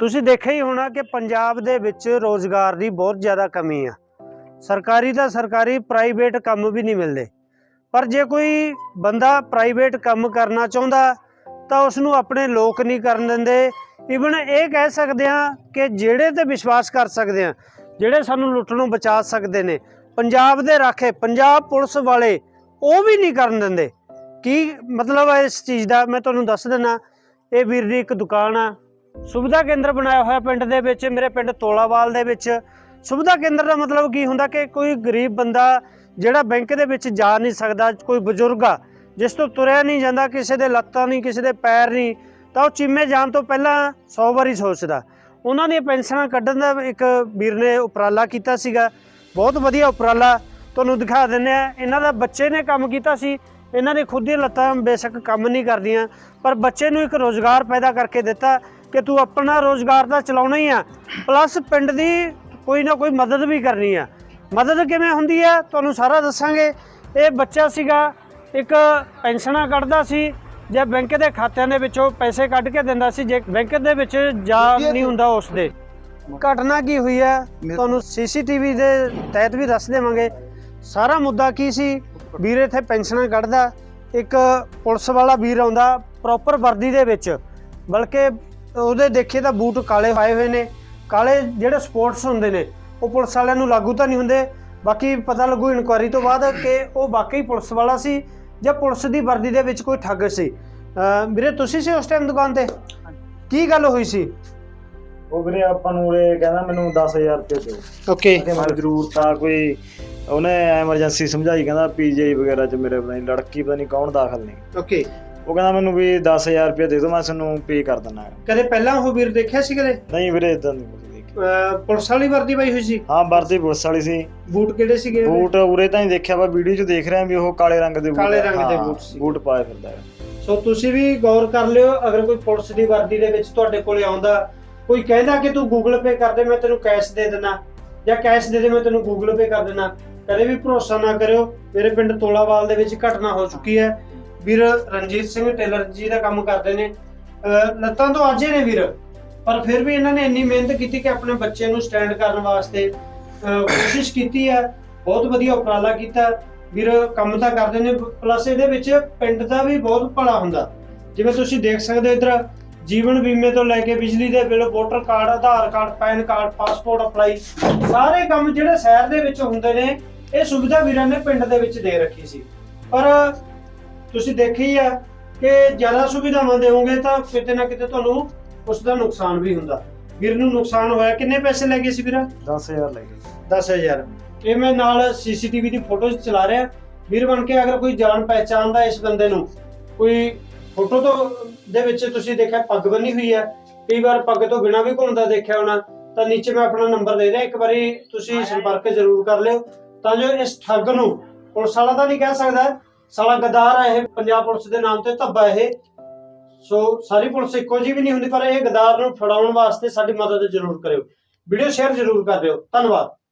ਤੁਸੀਂ ਦੇਖਿਆ ਹੀ ਹੋਣਾ ਕਿ ਪੰਜਾਬ ਦੇ ਵਿੱਚ ਰੋਜ਼ਗਾਰ ਦੀ ਬਹੁਤ ਜ਼ਿਆਦਾ ਕਮੀ ਆ। ਸਰਕਾਰੀ ਤਾਂ ਸਰਕਾਰੀ ਪ੍ਰਾਈਵੇਟ ਕੰਮ ਵੀ ਨਹੀਂ ਮਿਲਦੇ। ਪਰ ਜੇ ਕੋਈ ਬੰਦਾ ਪ੍ਰਾਈਵੇਟ ਕੰਮ ਕਰਨਾ ਚਾਹੁੰਦਾ, ਤਾਂ ਉਸ ਨੂੰ ਆਪਣੇ ਲੋਕ ਨਹੀਂ ਕਰਨ ਦਿੰਦੇ। ਇਵਨ ਇਹ ਕਹਿ ਸਕਦੇ ਹਾਂ ਕਿ ਜਿਹੜੇ ਤੇ ਵਿਸ਼ਵਾਸ ਕਰ ਸਕਦੇ ਹਾਂ, ਜਿਹੜੇ ਸਾਨੂੰ ਲੁੱਟਣੋਂ ਬਚਾ ਸਕਦੇ ਨੇ, ਪੰਜਾਬ ਦੇ ਰਾਖੇ, ਪੰਜਾਬ ਪੁਲਿਸ ਵਾਲੇ ਉਹ ਵੀ ਨਹੀਂ ਕਰਨ ਦਿੰਦੇ। ਕੀ ਮਤਲਬ ਹੈ ਇਸ ਚੀਜ਼ ਦਾ? ਮੈਂ ਤੁਹਾਨੂੰ ਦੱਸ ਦਿੰਦਾ, ਇਹ ਵੀਰ ਦੀ ਇੱਕ ਦੁਕਾਨ ਆ। ਸੁਵਿਧਾ ਕੇਂਦਰ ਬਣਾਇਆ ਹੋਇਆ ਪਿੰਡ ਦੇ ਵਿੱਚ, ਮੇਰੇ ਪਿੰਡ ਤੋਲਾਵਾਲ ਦੇ ਵਿੱਚ। ਸੁਵਿਧਾ ਕੇਂਦਰ ਦਾ ਮਤਲਬ ਕੀ ਹੁੰਦਾ ਕਿ ਕੋਈ ਗਰੀਬ ਬੰਦਾ ਜਿਹੜਾ ਬੈਂਕ ਦੇ ਵਿੱਚ ਜਾ ਨਹੀਂ ਸਕਦਾ, ਕੋਈ ਬਜ਼ੁਰਗ ਆ, ਜਿਸ ਤੋਂ ਤੁਰਿਆ ਨਹੀਂ ਜਾਂਦਾ, ਕਿਸੇ ਦੇ ਲੱਤਾਂ ਨਹੀਂ, ਕਿਸੇ ਦੇ ਪੈਰ ਨਹੀਂ, ਤਾਂ ਉਹ ਚੀਮੇ ਜਾਣ ਤੋਂ ਪਹਿਲਾਂ 100 ਵਾਰੀ ਸੋਚਦਾ। ਉਹਨਾਂ ਦੀਆਂ ਪੈਨਸ਼ਨਾਂ ਕੱਢਣ ਦਾ ਇੱਕ ਵੀਰ ਨੇ ਉਪਰਾਲਾ ਕੀਤਾ ਸੀਗਾ। ਬਹੁਤ ਵਧੀਆ ਉਪਰਾਲਾ, ਤੁਹਾਨੂੰ ਦਿਖਾ ਦਿੰਦੇ ਆ ਇਹਨਾਂ ਦਾ ਬੱਚੇ ਨੇ ਕੰਮ ਕੀਤਾ ਸੀ, ਇਹਨਾਂ ਨੇ ਖੁਦ ਦੀਆਂ ਲੱਤਾਂ ਬੇਸ਼ੱਕ ਕੰਮ ਨਹੀਂ ਕਰਦੀਆਂ, ਪਰ ਬੱਚੇ ਨੂੰ ਇੱਕ ਰੋਜ਼ਗਾਰ ਪੈਦਾ ਕਰਕੇ ਦਿੱਤਾ। ਕਿ ਤੂੰ ਆਪਣਾ ਰੋਜ਼ਗਾਰ ਤਾਂ ਚਲਾਉਣਾ ਹੀ ਆ ਪਲੱਸ ਪਿੰਡ ਦੀ ਕੋਈ ਨਾ ਕੋਈ ਮਦਦ ਵੀ ਕਰਨੀ ਆ। ਮਦਦ ਕਿਵੇਂ ਹੁੰਦੀ ਆ ਤੁਹਾਨੂੰ ਸਾਰਾ ਦੱਸਾਂਗੇ। ਇਹ ਬੱਚਾ ਸੀਗਾ ਇੱਕ ਪੈਨਸ਼ਨਾਂ ਕੱਢਦਾ ਸੀ ਜੇ ਬੈਂਕ ਦੇ ਖਾਤਿਆਂ ਦੇ ਵਿੱਚੋਂ ਪੈਸੇ ਕੱਢ ਕੇ ਦਿੰਦਾ ਸੀ ਜੇ ਬੈਂਕ ਦੇ ਵਿੱਚ ਜਾ ਨਹੀਂ ਹੁੰਦਾ ਉਸ ਦੇ ਘਟਨਾ ਕੀ ਹੋਈ ਹੈ ਤੁਹਾਨੂੰ ਸੀਸੀਟੀਵੀ ਦੇ ਤਹਿਤ ਵੀ ਦੱਸ ਦੇਵਾਂਗੇ। ਸਾਰਾ ਮੁੱਦਾ ਕੀ ਸੀ? ਵੀਰ ਇੱਥੇ ਪੈਨਸ਼ਨਾਂ ਕੱਢਦਾ ਇੱਕ ਪੁਲਿਸ ਵਾਲਾ ਵੀਰ ਆਉਂਦਾ ਪ੍ਰੋਪਰ ਵਰਦੀ ਦੇ ਵਿੱਚ। ਬਲਕਿ ਉਹਦੇ ਦੇਖੇ ਤਾਂ ਬੂਟ ਕਾਲੇ ਪਾਏ ਹੋਏ ਨੇ। ਕਾਲੇ ਜਿਹੜੇ ਸਪੋਰਟਸ ਹੁੰਦੇ ਨੇ ਉਹ ਪੁਲਿਸ ਵਾਲਿਆਂ ਨੂੰ ਲਾਗੂ ਤਾਂ ਨਹੀਂ ਹੁੰਦੇ। ਬਾਕੀ ਪਤਾ ਲੱਗੂ ਇਨਕੁਆਰੀ ਤੋਂ ਬਾਅਦ ਕਿ ਉਹ ਵਾਕਈ ਪੁਲਿਸ ਵਾਲਾ ਸੀ ਜਾਂ ਪੁਲਿਸ ਦੀ ਵਰਦੀ ਦੇ ਵਿੱਚ ਕੋਈ ਠੱਗ ਸੀ। ਵੀਰੇ ਤੁਸੀਂ ਸੀ ਉਸ ਟਾਈਮ ਦੁਕਾਨ ਤੇ? ਕੀ ਗੱਲ ਹੋਈ ਸੀ? ਉਹ ਵੀਰੇ ਆਪਾਂ ਨੂੰ ਉਰੇ ਕਹਿੰਦਾ ਮੈਨੂੰ 10000 ਰੁਪਏ ਦਿਓ। ਓਕੇ ਮੈਨੂੰ ਜ਼ਰੂਰਤ ਆ ਕੋਈ ਉਹਨੇ ਐਮਰਜੈਂਸੀ ਸਮਝਾਈ ਕਹਿੰਦਾ ਪੀਜੀਆਈ ਵਗੈਰਾ ਚ ਮੇਰੇ ਪਤਾ ਨਹੀਂ ਲੜਕੀ ਪਤਾ ਨਹੀਂ ਕੌਣ ਦਾਖਲ ਨੇ। ਓਕੇ ਉਹ ਕਹਿੰਦਾ ਮੈਨੂੰ ਵੀ 10000 ਰੁਪਏ ਦੇ ਦਿਓ ਮੈਂ ਤੁਹਾਨੂੰ ਪੇ ਕਰ ਦਿੰਦਾ ਕਦੇ ਪਹਿਲਾਂ ਉਹ ਵੀਰ ਦੇਖਿਆ ਸੀ ਕਦੇ ਨਹੀਂ ਵੀਰੇ ਇਦਾਂ ਨਹੀਂ ਕੁਝ ਦੇਖਿਆ। ਅਹ ਪੁਲਿਸ ਵਾਲੀ ਵਰਦੀ ਪਾਈ ਹੋਈ ਸੀ ਹਾਂ ਵਰਦੀ ਪੁਲਿਸ ਵਾਲੀ ਸੀ ਬੂਟ ਕਿਹੜੇ ਸੀਗੇ ਉਹਦੇ? ਬੂਟ ਉਰੇ ਤਾਂ ਹੀ ਦੇਖਿਆ ਵਾ ਵੀਡੀਓ 'ਚ ਦੇਖ ਰਿਹਾ ਵੀ ਉਹ ਕਾਲੇ ਰੰਗ ਦੇ ਬੂਟ ਕਾਲੇ ਆ। ਰੰਗ ਦੇ ਹਾਂ, ਬੂਟ ਸੀ। ਬੂਟ ਪਾਏ ਫਿਰਦਾ ਹੈ ਸੋ ਤੁਸੀਂ ਵੀ ਗੌਰ ਕਰ ਲਿਓ ਅਗਰ ਕੋਈ ਪੁਲਿਸ ਦੀ ਵਰਦੀ ਦੇ ਵਿੱਚ ਤੁਹਾਡੇ ਕੋਲੇ ਆਉਂਦਾ ਕੋਈ ਕਹਿੰਦਾ ਕਿ ਤੂੰ ਗੂਗਲ ਪੇ ਕਰ ਦੇ ਮੈਂ ਤੈਨੂੰ ਕੈਸ਼ ਦੇ ਦੇਣਾ ਜਾਂ ਕੈਸ਼ ਦੇ ਦੇ ਮੈਂ ਤੈਨੂੰ ਗੂਗਲ ਪੇ ਕਰ ਦੇਣਾ ਕਦੇ ਵੀ ਭਰੋਸਾ ਨਾ ਕਰਿਓ ਮੇਰੇ ਪਿੰਡ ਤੋਲਾਵਾਲ ਦੇ ਵਿੱਚ ਘਟਨਾ ਹੋ ਚੁੱਕੀ ਹੈ ਵੀਰ ਰਣਜੀਤ ਸਿੰਘ ਟੇਲਰ ਜੀ ਦਾ ਕੰਮ ਕਰਦੇ ਨੇ। ਲੱਤਾਂ ਤੋਂ ਆਜੇ ਨੇ ਵੀਰ, ਪਰ ਫਿਰ ਵੀ ਇਹਨਾਂ ਨੇ ਇੰਨੀ ਮਿਹਨਤ ਕੀਤੀ ਕਿ ਆਪਣੇ ਬੱਚੇ ਨੂੰ ਸਟੈਂਡ ਕਰਨ ਵਾਸਤੇ ਕੋਸ਼ਿਸ਼ ਕੀਤੀ ਹੈ, ਬਹੁਤ ਵਧੀਆ ਉਪਰਾਲਾ ਕੀਤਾ। ਵੀਰ, ਕੰਮ ਤਾਂ ਕਰਦੇ ਨੇ ਪਲੱਸ ਇਹਦੇ ਵਿੱਚ ਪਿੰਡ ਦਾ ਵੀ ਬਹੁਤ ਭਲਾ ਹੁੰਦਾ। ਜਿਵੇਂ ਤੁਸੀਂ ਦੇਖ ਸਕਦੇ ਹੋ ਇਧਰ, ਜੀਵਨ ਬੀਮੇ ਤੋਂ ਲੈ ਕੇ ਬਿਜਲੀ ਦੇ bill voter card Aadhaar card PAN card passport apply ਸਾਰੇ ਕੰਮ ਜਿਹੜੇ ਸ਼ਹਿਰ ਦੇ ਵਿੱਚ ਹੁੰਦੇ ਨੇ, ਇਹ ਸੁਵਿਧਾ ਵੀਰਾਂ ਨੇ ਪਿੰਡ ਦੇ ਵਿੱਚ ਦੇ ਰੱਖੀ ਸੀ। ਪਰ ਤੁਸੀਂ ਦੇਖੀ ਆ ਕਿ ਜ਼ਿਆਦਾ ਸੁਵਿਧਾਵਾਂ ਦੇਵੋਗੇ ਤਾਂ ਕਿਤੇ ਨਾ ਕਿਤੇ ਤੁਹਾਨੂੰ ਉਸ ਦਾ ਨੁਕਸਾਨ ਵੀ ਹੁੰਦਾ। ਵੀਰ ਨੂੰ ਨੁਕਸਾਨ ਹੋਇਆ ਕਿੰਨੇ ਪੈਸੇ ਲੱਗੇ ਸੀ ਵੀਰਾ? 10000 ਲੈ ਗਏ 10000 ਇਹ ਮੈਂ ਨਾਲ ਸੀਸੀਟੀਵੀ ਦੀ ਫੋਟੋਜ਼ ਚਲਾ ਰਿਹਾ। ਵੀਰ ਬਣ ਕੇ ਅਗਰ ਕੋਈ ਜਾਣ ਪਹਿਚਾਣ ਦਾ ਇਸ ਬੰਦੇ ਨੂੰ ਕੋਈ ਫੋਟੋ ਤੋਂ ਦੇ ਵਿੱਚ ਤੁਸੀਂ ਦੇਖਿਆ ਪੱਗ ਬੰਨੀ ਹੋਈ ਹੈ ਕਈ ਵਾਰ ਪੱਗ ਤੋਂ ਬਿਨਾਂ ਵੀ ਘੁੰਮਦਾ ਦੇਖਿਆ ਹੋਣਾ ਤਾਂ ਨੀਚੇ ਮੈਂ ਆਪਣਾ ਨੰਬਰ ਦੇ ਰਿਹਾ। ਇੱਕ ਵਾਰੀ ਤੁਸੀਂ ਸੰਪਰਕ ਜ਼ਰੂਰ ਕਰ ਲਿਓ। ਤਾਂ ਜੋ ਇਸ ਠੱਗ ਨੂੰ ਪੁਲਿਸ ਵਾਲਾ ਤਾਂ ਨਹੀਂ ਕਹਿ ਸਕਦਾ। ਸਾਲਾ ਗਦਾਰ ਹੈ ਇਹ, ਪੰਜਾਬ ਪੁਲਿਸ ਦੇ ਨਾਮ ਤੇ ਧੱਬਾ ਇਹ। ਸੋ ਸਾਰੀ ਪੁਲਿਸ ਇੱਕੋ ਜਿਹੀ ਵੀ ਨਹੀਂ ਹੁੰਦੀ, ਪਰ ਇਹ ਗਦਾਰ ਨੂੰ ਫੜਾਉਣ ਵਾਸਤੇ ਸਾਡੀ ਮਦਦ ਜ਼ਰੂਰ ਕਰਿਓ। ਵੀਡੀਓ ਸ਼ੇਅਰ ਜ਼ਰੂਰ ਕਰ ਦਿਓ। ਧੰਨਵਾਦ।